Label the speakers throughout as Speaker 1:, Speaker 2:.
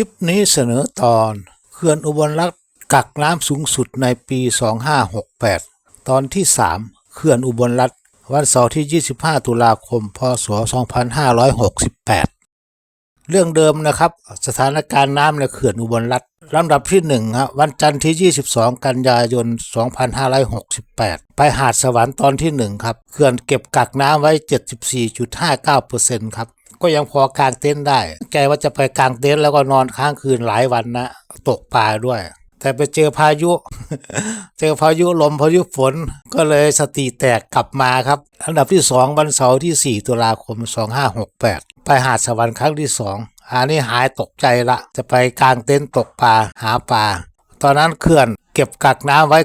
Speaker 1: ลิปนี้เสนอตอนเขื่อนอุบลรัฐกักน้ำสูงสุดในปี 2568 ตอนที่ 3 เขื่อนอุบลรัฐวันเสาร์ที่ 25 ตุลาคม พศ 2568 เรื่องเดิมนะครับ สถานการณ์น้ำในเขื่อนอุบลรัฐ ลำดับที่1ฮะวันจันทร์ที่ 22 กันยายน 2568 ไปหาดสวรรค์ตอนที่ 1 ครับเขื่อนเก็บกักน้ำไว้ 74.59%ครับ ก็ยังพอกางเต็นท์ได้ ใจว่าจะไปกางเต็นท์แล้วก็นอนค้างคืนหลายวันนะ ตกปลาด้วย แต่ไปเจอพายุ เจอพายุลมพายุฝนก็เลยสติแตกกลับมาครับ อันดับที่ 2 วันเสาร์ที่ 4 ตุลาคม 2568 ไปหาดสวรรค์ครั้งที่ 2 อันนี้หายตกใจละ จะไปกางเต็นท์ตกปลาหาปลา ตอนนั้นเขื่อนเก็บกักน้ำไว้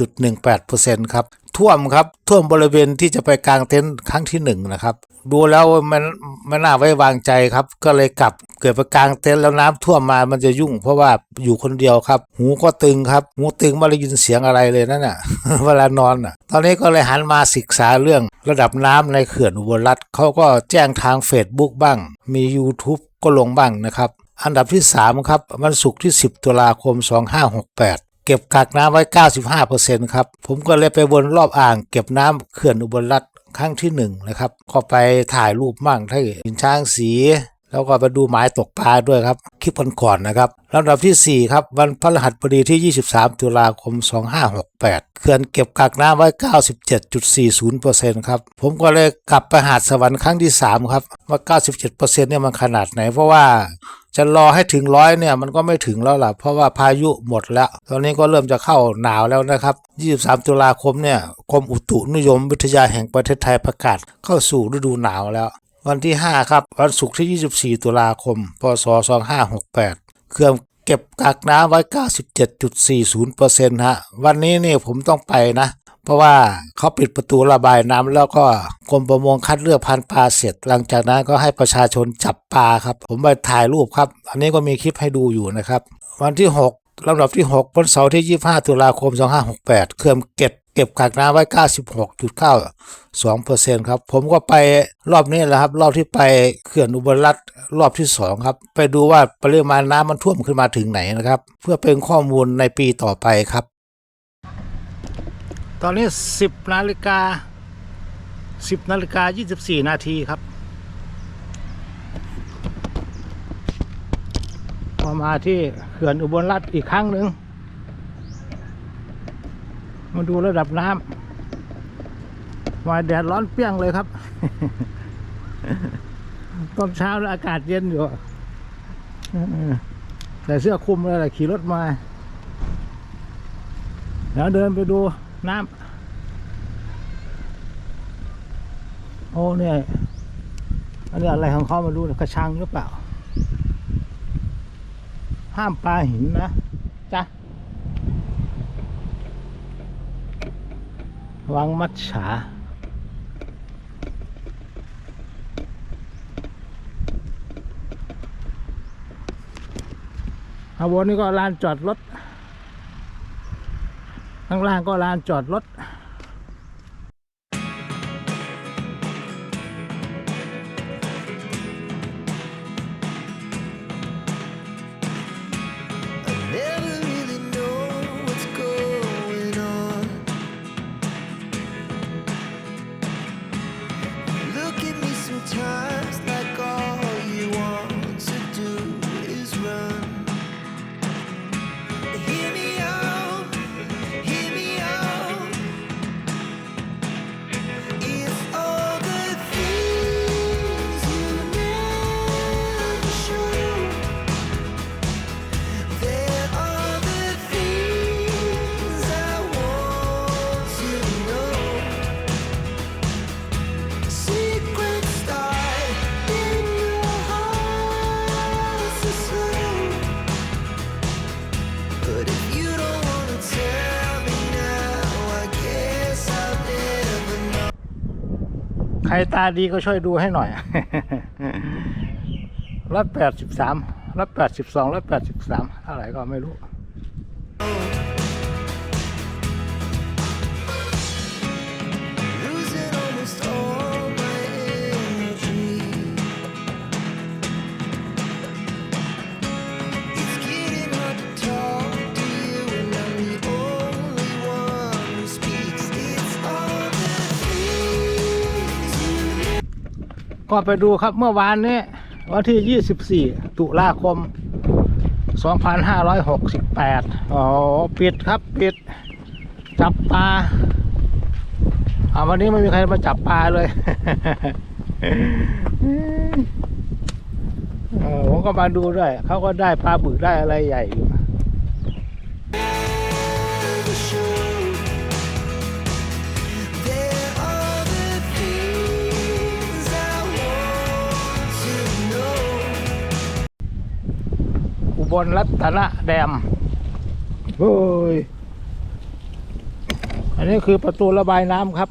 Speaker 1: 90.18%ครับ ท่วมครับ ท่วมบริเวณที่จะไปกางเต็นท์ครั้งที่หนึ่งนะครับ ดูแล้วมันไม่น่าไว้วางใจครับ ก็เลยกลับเกิดไปกางเต็นท์แล้วน้ำท่วมมา มันจะยุ่งเพราะว่าอยู่คนเดียวครับ หูก็ตึงครับ หูตึงไม่ได้ยินเสียงอะไรเลยนั่นน่ะ เวลานอนน่ะ ตอนนี้ก็เลยหันมาศึกษาเรื่องระดับน้ำในเขื่อนอุบลรัฐเขาก็แจ้งทาง Facebook บ้าง มี YouTube ก็ลงบ้างนะครับ อันดับที่3ครับวันศุกร์ที่ 10 ตุลาคม 2568เก็บกักน้ำไว้ 95%ครับ ผมก็เลยไปวนรอบอ่าง เก็บน้ำเขื่อนอุบลรัฐครั้งที่1นะครับ ก็ไปถ่ายรูปมั่งที่หินช้างสี แล้วก็ไปดูหมายตกปลาด้วยครับ คลิปก่อนๆนะครับลำดับที่ 4 ครับ วันพฤหัสบดีที่ 23 ตุลาคม 2568 เขื่อนเก็บกักน้ำไว้ 97.40%ครับ ผมก็เลยกลับไปหาดสวรรค์ครั้งที่ 3 ครับ ว่า 97%เนี่ยมันขนาดไหน เพราะว่าจะรอให้ถึงร้อยเนี่ยมันก็ไม่ถึงแล้วล่ะ เพราะว่าพายุหมดแล้ว ตอนนี้ก็เริ่มจะเข้าหนาวแล้วนะครับ 23 ตุลาคมเนี่ยกรมอุตุนิยมวิทยาแห่งประเทศไทยประกาศเข้าสู่ฤดูหนาวแล้ว วันที่ 5 ครับ วันศุกร์ที่ 24 ตุลาคม พศ 2568 เครื่องเก็บกักน้ำไว้ 97.40%ฮะ วันนี้นี่ผมต้องไปนะ เพราะว่าเขาปิดประตูระบายน้ำแล้วก็กรมประมงคัดเลือกพันปลาเสร็จ หลังจากนั้นก็ให้ประชาชนจับปลาครับ ผมไปถ่ายรูปครับ อันนี้ก็มีคลิปให้ดูอยู่นะครับ วันที่ 6ลำดับที่ 6 วันเสาร์ที่ 25 ตุลาคม 2568 เครื่องเก็บ ก็บกักน้ำไว้ 96.92%ครับ ผมก็ไปรอบนี้แหละครับ รอบที่ไปเขื่อนอุบลรัฐรอบที่ 2 ครับ ไปดูว่าปริมาณน้ำมันท่วมขึ้นมาถึงไหนนะครับ เพื่อเป็นข้อมูลในปีต่อไปครับ ตอนนี้ 10นาฬิกา 10นาฬิกา 24 นาทีครับ พอมาที่เขื่อนอุบลรัฐอีกครั้งหนึ่ง มาดูระดับน้ำวายแดดร้อนเปรี้ยงเลยครับ ตอนเช้าแล้วอากาศเย็นอยู่ใส่เสื้อคลุมเลยแหละขี่รถมาเดี๋ยวเดินไปดูน้ำโอ้เนี่ยอันนี้อะไรของเขาไมารู้นะกระชังหรือเปล่า ห้ามปลาหินนะ วังมัดฉา ข้างบนนี่ก็ลานจอดรถ ข้างล่างก็ลานจอดรถ ใครตาดีก็ช่วยดูให้หน่อยร้อยแปดสิบสามร้อยแปดสิบสองร้อยแปดสิบสามอะไรก็ไม่รู้ ก็ไปดูครับเมื่อวานนี้วันที่ 24 ตุลาคม 2568 อ๋อ ปิดครับปิด จับปลาอ่าวันนี้ไม่มีใครมาจับปลาเลยผมก็มาดูด้วย เขาก็ได้ปลาบึกได้อะไรใหญ่อยู่ บลรัตนแดมเฮ้ยอันนี้คือประตูระบายน้ำครับ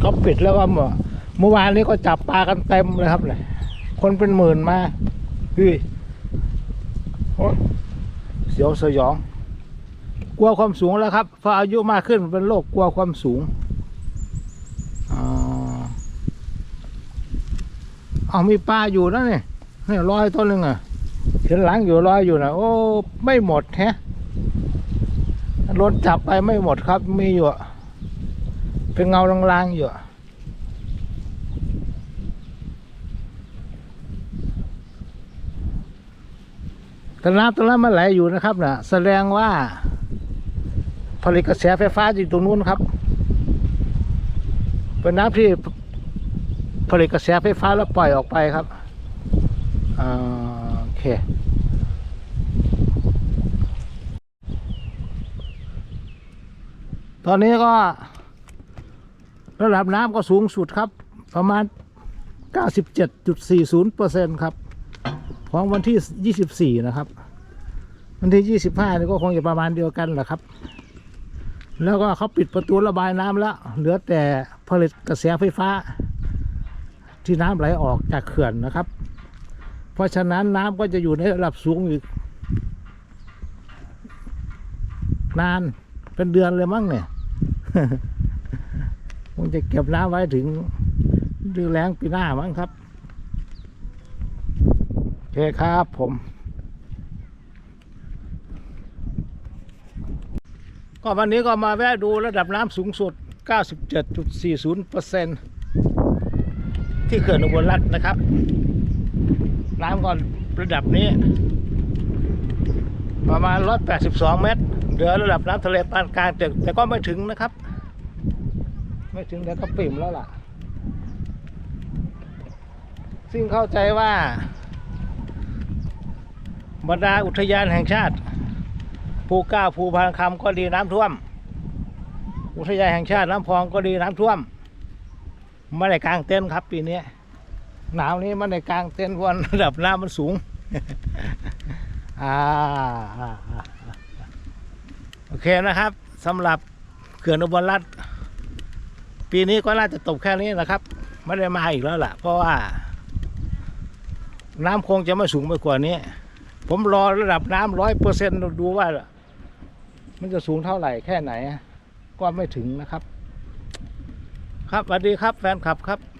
Speaker 1: เขาปิดแล้วก็เมื่อเมื่อวานนี้ก็จับปลากันเต็มเลยครับเลยคนเป็นหมื่นมาเฮ้ยโอ๊ยเสียวสยอง กลัวความสูงแล้วครับพออายุมากขึ้นเป็นโรคกลัวความสูง เอามีปลาอยู่นะเนี่ยเนี่ยลอยต้นหนึ่งอะเห็นหลังอยู่ลอยอยู่นะโอ้ไม่หมดแฮะรถจับไปไม่หมดครับ มีอยู่เป็นเงาลางๆอยู่แต่น้ำตรงนั้นมันไหลอยู่นะครับนะแสดงว่า ผลิตกระแสไฟฟ้าอยู่ตรงนู้นครับ เป็นน้ำที่ ผลิตกระแสไฟฟ้าแล้วปล่อยออกไปครับอโอเค ตอนนี้ก็ ระดับน้ำก็สูงสุดครับ ประมาณ 97.40%ครับ ของวันที่ 24 นะครับ วันที่ 25 นี่ก็คงจะประมาณเดียวกันแหละครับ แล้วก็เขาปิดประตูระบายน้ำแล้ว เหลือแต่ผลิตกระแสไฟฟ้า ที่น้ำไหลออกจากเขื่อนนะครับ เพราะฉะนั้นน้ำก็จะอยู่ในระดับสูงอีกนานเป็นเดือนเลยมั้งเนี่ยคงจะเก็บน้ำไว้ถึงฤดูแล้งปีหน้ามั้งครับโอเคครับผมก็วันนี้ก็มาแวะดูระดับน้ำสูงสุด 97.40% ที่เขื่อนอุบลรัตน์นะครับ น้ำก็ระดับนี้ ประมาณ 182 เมตรเหลือระดับน้ำทะเลปานกลางแต่แต่ก็ไม่ถึงนะครับ ไม่ถึงแต่ก็ปิ่มแล้วล่ะ ซึ่งเข้าใจว่าบรรดาอุทยานแห่งชาติ ภูเก้าภูพานคำก็ดีน้ำท่วม อุทยานแห่งชาติน้ำพองก็ดีน้ำท่วม ไม่ได้กลางเต็นครับปีนี้หนาวนี้ไม่ได้กลางเต็นท์เพราะว่าระดับน้ำมันสูงอโอเคนะครับสำหรับเขื่อนอุบลรัตน์ปีนี้ก็น่าจะตกแค่นี้นะครับ ไม่ได้มาอีกแล้วล่ะ เพราะว่า น้ำคงจะไม่สูงไปกว่านี้ ผมรอระดับน้ำร้อยเปอร์เซ็นต์ดูว่า มันจะสูงเท่าไหร่แค่ไหน ก็ไม่ถึงนะครับ ครับสวัสดีครับแฟนคลับครับ